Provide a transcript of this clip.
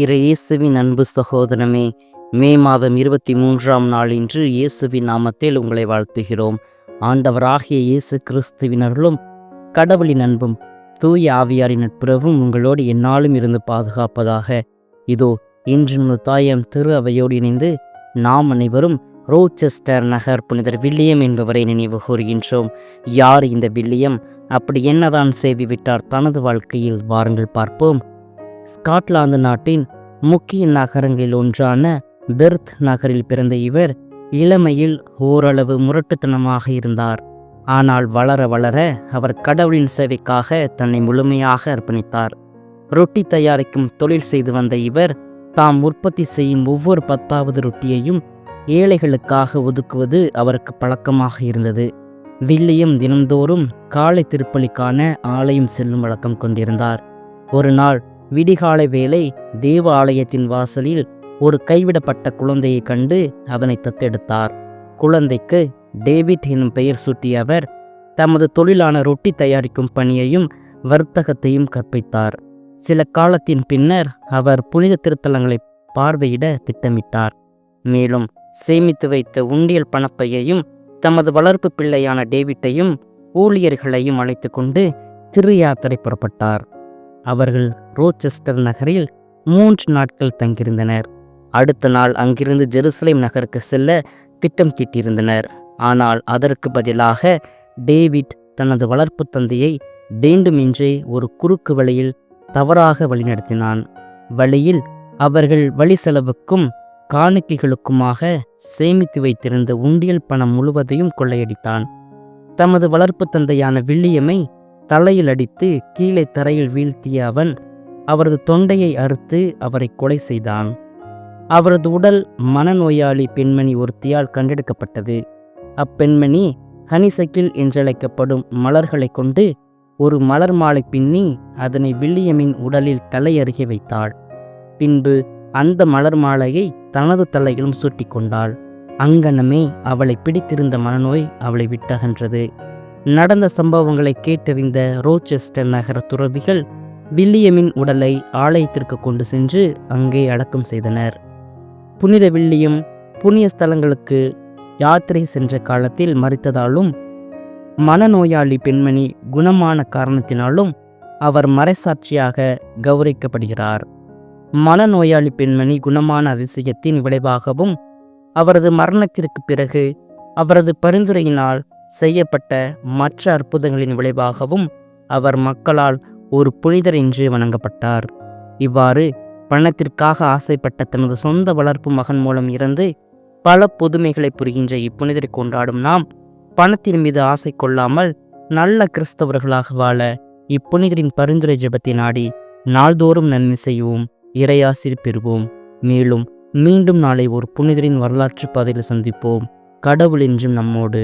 இரு இயேசுவின் அன்பு சகோதரமே மே மாதம் இருபத்தி மூன்றாம் நாள் இன்று இயேசுவின் நாமத்தில் உங்களை வாழ்த்துகிறோம். ஆண்டவராகிய இயேசு கிறிஸ்துவினர்களும் கடவுளின் அன்பும் தூய ஆவியாரின் நட்புறவும் உங்களோடு என்னாலும் இருந்து பாதுகாப்பதாக. இதோ இன்று நமது தாயம் திரு அவையோடு இணைந்து நாம் அனைவரும் ரோச்செஸ்டர் நகர் புனிதர் வில்லியம் என்பவரை நினைவு கூறுகின்றோம். யார் இந்த வில்லியம்? அப்படி என்னதான் செய்துவிட்டார்? தனது வாழ்க்கையில் வாருங்கள் பார்ப்போம். ஸ்காட்லாந்து நாட்டின் முக்கிய நகரங்களில் ஒன்றான பெர்த் நகரில் பிறந்த இவர் இளமையில் ஓரளவு முரட்டுத்தனமாக இருந்தார். ஆனால் வளர வளர அவர் கடவுளின் சேவைக்காக தன்னை முழுமையாக அர்ப்பணித்தார். ரொட்டி தயாரிக்கும் தொழில் செய்து வந்த இவர் தாம் உற்பத்தி செய்யும் ஒவ்வொரு பத்தாவது ரொட்டியையும் ஏழைகளுக்காக ஒதுக்குவது அவருக்கு பழக்கமாக இருந்தது. வில்லியம் தினந்தோறும் காலை திருப்பலிக்கான ஆலயம் செல்லும் வழக்கம் கொண்டிருந்தார். ஒரு நாள் விடிகாலை வேளை தேவ ஆலயத்தின் வாசலில் ஒரு கைவிடப்பட்ட குழந்தையை கண்டு அவனை தத்தெடுத்தார். குழந்தைக்கு டேவிட் எனும் பெயர் சூட்டிய அவர் தமது தொழிலான ரொட்டி தயாரிக்கும் பணியையும் வர்த்தகத்தையும் கற்பித்தார். சில காலத்தின் பின்னர் அவர் புனித திருத்தலங்களை பார்வையிட திட்டமிட்டார். மேலும் சேமித்து வைத்த உண்டியல் பணப்பையையும் தமது வளர்ப்பு பிள்ளையான டேவிட்டையும் ஊழியர்களையும் அழைத்து கொண்டு திரு யாத்திரை புறப்பட்டார். அவர்கள் ரோச்செஸ்டர் நகரில் மூன்று நாட்கள் தங்கியிருந்தனர். அடுத்த நாள் அங்கிருந்து ஜெருசலேம் நகருக்கு செல்ல திட்டம் தீட்டியிருந்தனர் ஆனால் அதற்கு பதிலாக டேவிட் தனது வளர்ப்பு தந்தையை வேண்டுமென்றே ஒரு குறுக்கு வழியில் தவறாக வழிநடத்தினான். வழியில் அவர்கள் வழி செலவுக்கும் காணிக்கைகளுக்குமாக சேமித்து வைத்திருந்த உண்டியல் பணம் முழுவதையும் கொள்ளையடித்தான். தமது வளர்ப்பு தந்தையான வில்லியமை தலையில் அடித்து கீழே தரையில் வீழ்த்திய அவன் அவரது தொண்டையை அறுத்து அவரை கொலை செய்தான். அவரது உடல் மனநோயாளி பெண்மணி ஒருத்தியால் கண்டெடுக்கப்பட்டது. அப்பெண்மணி ஹனிசக்கில் என்றழைக்கப்படும் மலர்களை கொண்டு ஒரு மலர் மாலை பின்னி அதனை வில்லியமின் உடலில் தலை அருகே வைத்தாள். பின்பு அந்த மலர் மாலையை தனது தலையிலும் சூட்டிக்கொண்டாள் அங்கனமே அவளை பிடித்திருந்த மனநோய் அவளை விட்டகன்றது. நடந்த சம்பவங்களை கேட்டறிந்த ரோச்செஸ்டர் நகர துறவிகள் வில்லியமின் உடலை ஆலயத்திற்கு கொண்டு சென்று அங்கே அடக்கம் செய்தனர். புனித வில்லியம் புண்ணிய ஸ்தலங்களுக்கு யாத்திரை சென்ற காலத்தில் மறித்ததாலும் மனநோயாளி பெண்மணி குணமான காரணத்தினாலும் அவர் மறைசாட்சியாக கௌரவிக்கப்படுகிறார். மனநோயாளி பெண்மணி குணமான அதிசயத்தின் விளைவாகவும் அவரது மரணத்திற்கு பிறகு அவரது பரிந்துரையினால் செய்யப்பட்ட மற்ற அற்புதங்களின் விளைவாகவும் அவர் மக்களால் ஒரு புனிதர் என்று வணங்கப்பட்டார். இவ்வாறு பணத்திற்காக ஆசைப்பட்ட தனது சொந்த வளர்ப்பு மகன் மூலம் இருந்து பல புதுமைகளை புரிகின்ற இப்புனிதரை கொண்டாடும் நாம் பணத்தின் மீது ஆசை கொள்ளாமல் நல்ல கிறிஸ்தவர்களாக வாழ இப்புனிதரின் பரிந்துரை ஜெபத்தை நாடி நாள்தோறும் நன்மை செய்வோம் இறையாசிர் பெறுவோம். மேலும் மீண்டும் நாளை ஒரு புனிதரின் வரலாற்று பாதையில் சந்திப்போம். கடவுள் என்றும் நம்மோடு.